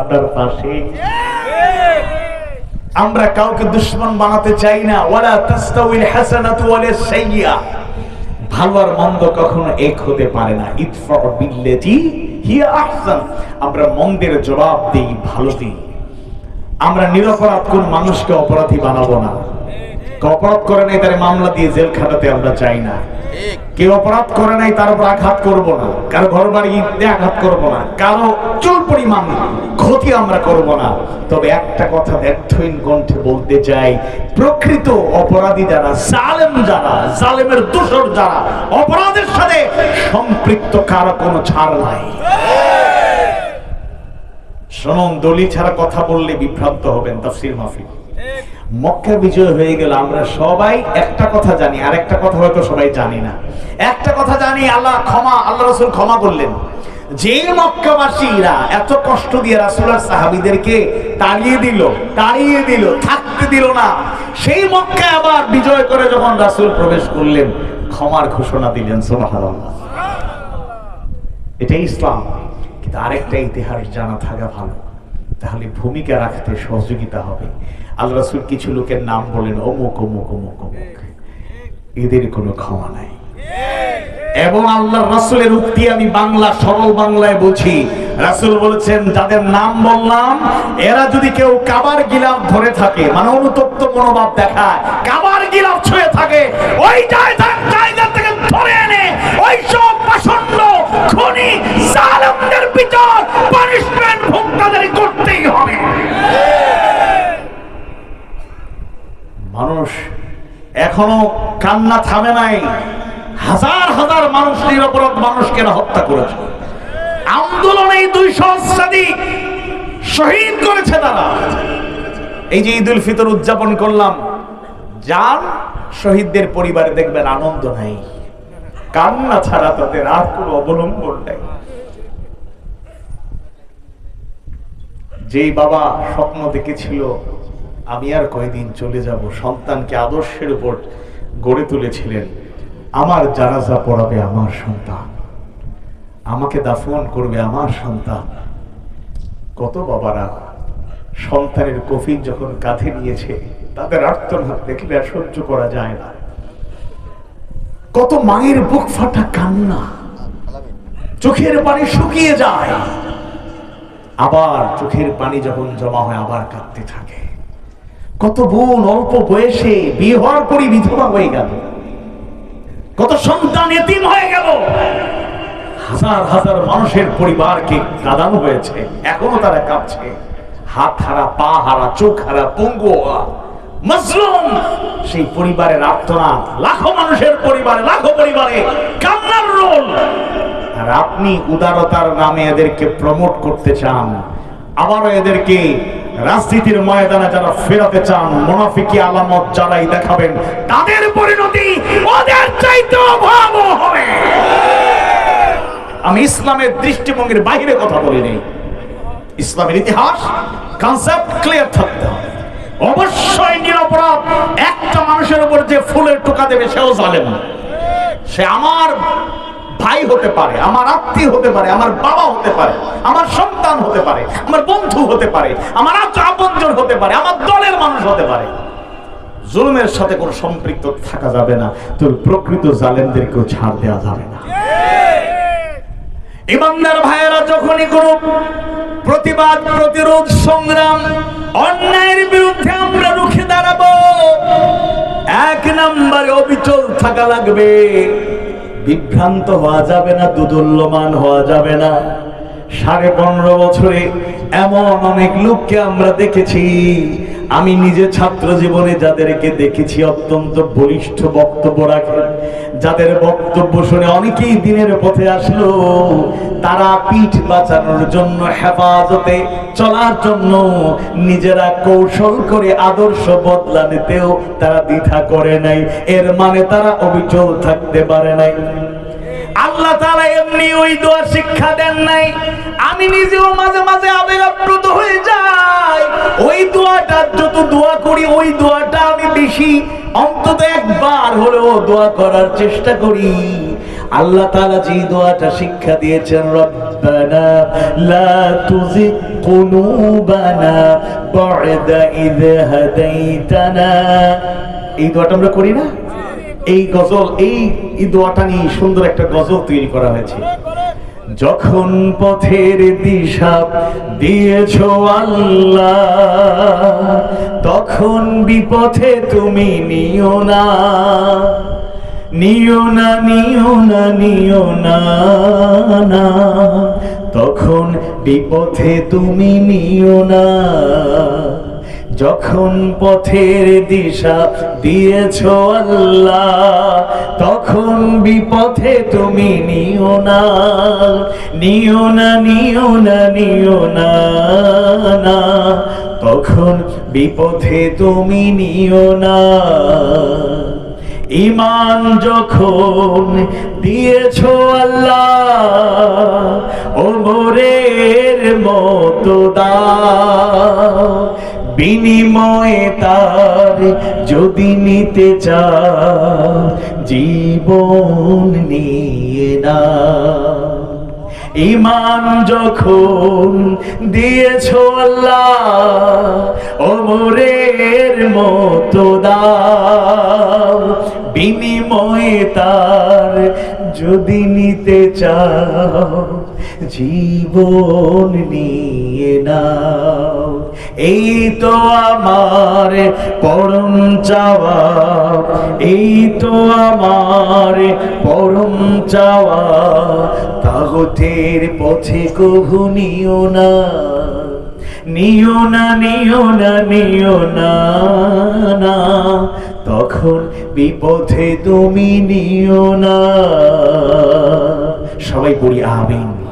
আপনার পাশে। আমরা কাউকে দুশ্মন বানাতে চাই না। ওয়ালা তাস্তাউল হাসানাতু ওয়ালা সাইয়্যা ভালো আর মন্দ কখনো এক হতে পারে না। ইদফা বিল্লাতি হিয়া আহসান। আমরা মন্দের জবাব দেই ভালো দিই আমরা নিরপরাধ কোন মানুষকে অপরাধী বানাবো না। অপরাধ করে নাই তার মামলা দিয়ে জেল খাটাতে আমরা চাই না। কেউ অপরাধ করে নাই তার উপর আঘাত করব না। কারও ঘর বাড়ি আঘাত করব না। কারও পরিমাণ ক্ষতি আমরা করব না। তবে একটা কথা ব্যর্থহীন কণ্ঠে বলতে চাই, প্রকৃত অপরাধী যারা, জালেম যারা, জালেমের দোষর যারা, অপরাধের সাথে সম্পৃক্ত কারও কোনো ছাড় নাই। দলি ছাড়া কথা বললে বিভ্রান্ত হবেন তাফসির মক্কা বিজয় হয়ে গেল, আমরা সবাই একটা কথা জানি আর একটা কথা হয়তো সবাই জানি না। একটা কথা জানি, আল্লাহ ক্ষমা, আল্লাহ রসুল ক্ষমা করলেন। যে মক্কাবাসীরা এত কষ্ট দিয়ে রাসুল আর সাহাবিদেরকে তাড়িয়ে দিল তাড়িয়ে দিল, থাকতে দিল না, সেই মক্কা আবার বিজয় করে যখন রাসুল প্রবেশ করলেন, ক্ষমার ঘোষণা দিলেন, সুবহানাল্লাহ। এটাই ইসলাম। কিন্তু আরেকটা ইতিহাস জানা থাকা ভালো। তাহলে ভূমিকা রাখতে সহযোগিতা হবে। আল্লাহ রাসুল কিছু লোকের নাম বলেন, অমুক অমুক অমুক অমুক। এদের কোনো ক্ষমা নাই। এবং আল্লাহ রাসুলের উক্তি আমি বাংলা, সরল বাংলায় বুঝি। রাসুল বলেছেন, যাদের নাম বললাম, এরা যদি কেউ কাবার গিলাফ ধরে থাকে মানে অনুতপ্ত মনোভাব দেখায়, কাবার গিলাফ ছুঁয়ে থাকে, ওই জায়গা থেকে ধরে এনে ওই সব পাষণ্ড খুনি জালেমদের বিচার পানিশমেন্ট ভোক্তাদের করতেই হবে। মানুষ এখনও কান্না থামে নাই। হাজার হাজার মানুষ নিরপরাধ মানুষকে হত্যা করেছে। আন্দোলনে দুই সহস্রাধিক শহীদ করেছে তারা। এই যে ঈদ উল ফিতর উদযাপন করলাম যান শহীদদের পরিবারে দেখবেন আনন্দ নাই, কান্না ছাড়া তাদের আর কোনো অবলম্বন নাই। যেই বাবা স্বপ্ন দেখেছিল, আমি আর কয়দিন চলে যাব, সন্তানকে আদর্শের উপর গড়ে তুলেছিলেন। আমার জানাজা পড়াবে আমার সন্তান। আমাকে দাফন করবে আমার সন্তান। কত বাবারা, সন্তানের কফিন যখন কাঁধে নিয়েছে, তাদের আর্তনাদ দেখলে আর সহ্য করা যায় না। কত মায়ের বুক ফাটা কান্না। চোখের পানি শুকিয়ে যায়। আবার চোখের পানি যখন জমা হয়, আবার কাঁদতে থাকে। কত বোন অল্প বয়সে বিয়ে হওয়ার পরই বিধবা হয়ে গেল। কত সন্তান এতিম হয়ে গেল। হাজার হাজার মানুষের পরিবারকে কাঁদানো হয়েছে, এখনও তারা কাঁদছে হাত হারা, পা হারা, চোখ হারা, পঙ্গু মজলুম, সেই পরিবারের আর্তনাদ, লাখো মানুষের পরিবারে, লাখো পরিবারে কান্নার রোল। আর আপনি উদারতার নামে এদেরকে প্রমোট করতে চান, আবারও এদেরকে রাজনীতির ময়দানে যারা ফেরাতে চান, মুনাফিকি আলামত যারাই দেখাবেন, তাদের পরিণতি ওদের চাইতে ভয়াবহ হবে। আমি ইসলামের দৃষ্টিভঙ্গির বাইরে কথা বলিনি। ইসলামের ইতিহাস কনসেপ্ট ক্লিয়ার থাকতে অবশ্যই নিরপরাধ, একটা মানুষের উপর যে ফুলের টোকা দেবে, সেও জালেম। সে আমার ভাই হতে পারে, আমার আত্মীয় হতে পারে, আমার বাবা হতে পারে, আমার সন্তান হতে পারে, আমার বন্ধু হতে পারে, আমার আপনজন হতে পারে, আমার দলের মানুষ হতে পারে। জুলুমের সাথে কোনো সম্পৃক্ত থাকা যাবে না, তোর প্রকৃত জালেমদেরকেও ছাড় দেওয়া যাবে না। ইমানদার ভাইয়েরা, যখনই কোনো প্রতিবাদ, প্রতিরোধ, সংগ্রাম, অন্যায়ের বিরুদ্ধে আমরা রুখে দাঁড়াবো, এক নম্বরে অবিচল থাকা লাগবে। বিভ্রান্ত হওয়া যাবে না, দুদুল্যমান হওয়া যাবে না। সাড়ে পনেরো বছরে এমন অনেক লোককে আমরা দেখেছি আমি নিজে ছাত্র জীবনে যাদেরকে দেখেছি অত্যন্ত বলিষ্ঠ বক্তব্য রাখে, যাদের বক্তব্য শুনে অনেকেই দিনের পথে আসলো। তারা পিঠ বাঁচানোর জন্য, হেফাজতে চলার জন্য নিজেরা কৌশল করে আদর্শ বদলা নিতেও তারা দ্বিধা করে নাই। এর মানে তারা অবিচল থাকতে পারে নাই। আল্লাহ তাআলা এমনি ওই দোয়া শিক্ষা দেন নাই। আমি নিজেও মাঝে মাঝে আবেগাপ্লুত হয়ে যাই। ওই দোয়াটা, যত দোয়া করি, ওই দোয়াটা আমি বেশি, অন্তত একবার হলেও দোয়া করার চেষ্টা করি। আল্লাহ তালা যে দোয়াটা শিক্ষা দিয়েছেন, রব্বানা এই দোয়াটা আমরা করি না? এই গজল, এই এই দোয়াটা নিয়ে সুন্দর একটা গজল তৈরি করা হয়েছে। যখন পথের দিশা দিয়েছ আল্লাহ, তখন বিপথে তুমি নিও না। নিও না নিও না নিও না। তখন বিপথে তুমি নিও না। যখন পথের দিশা দিয়েছ আল্লাহ, তখন বিপথে তুমি নিও না নিও না নিও না নিও না না। তখন বিপথে তুমি নিও না। ইমান যখন দিয়েছ আল্লাহ, ওমরের মতো দাও। বিনিময়ে তার যদি নিতে চাও জীবন নিয়ে না। ইমান যখন দিয়েছ আল্লাহ, অমরের মতো দাও। বিনিময়ে তার যদি নিতে চাও, জীবন নিয়ে নাও। এই তো আমার পরম চাওয়া এই তো আমার পরম চাওয়া তাগতের পথে কহু নিও না নিও না নিও না নিও না, তখন বিপথে তুমি নিও না। সবাই পড়ি আমিন।